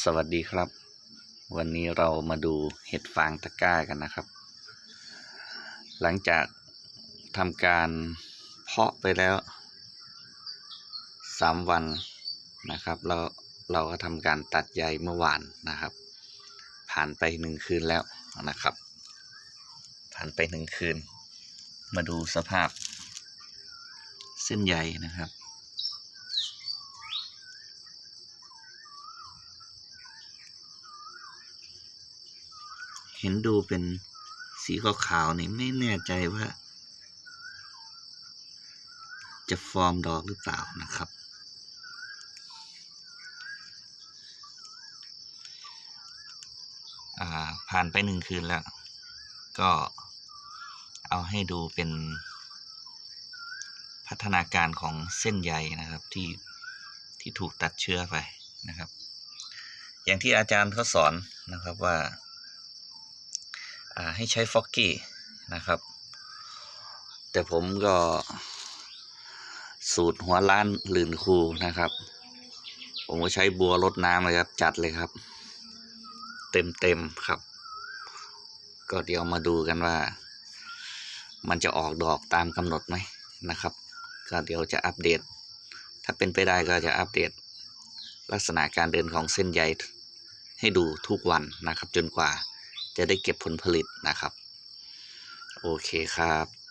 สวัสดีครับ วันนี้เรามาดูเห็ดฟางตะกร้ากันนะครับ หลังจากทำการเพาะไปแล้วสามวันนะครับ เราเราก็ทำการตัดใยเมื่อวานนะครับ ผ่านไปหนึ่งคืนแล้วนะครับ ผ่านไปหนึ่งคืน มาดูสภาพเส้นใยนะครับ เห็นดูเป็นสีขาวๆนี่ไม่แน่ใจว่า จะฟอร์มดอกหรือเปล่านะครับอ่าผ่านไปหนึ่งคืนแล้ว ก็เอาให้ดูเป็นพัฒนาการของเส้นใยนะครับที่ที่ถูกตัดเชื้อไปนะครับ อย่างที่อาจารย์เขาสอนนะครับว่า ให้ใช้ฟอกกี้นะครับ แต่ผมก็สูตรหัวล้านลื่นคูนะครับ ผมก็ใช้บัวรดน้ำเลยครับ จัดเลยครับ เต็มเต็มๆครับ ก็เดี๋ยวมาดูกันว่า มันจะออกดอกตามกำหนดไหมนะครับ ก็เดี๋ยวจะอัปเดต ถ้าเป็นไปได้ก็จะอัปเดต ลักษณะการเดินของเส้นใยให้ดูทุกวันนะครับ จนกว่า จะได้เก็บผลผลิตนะครับ โอเคครับ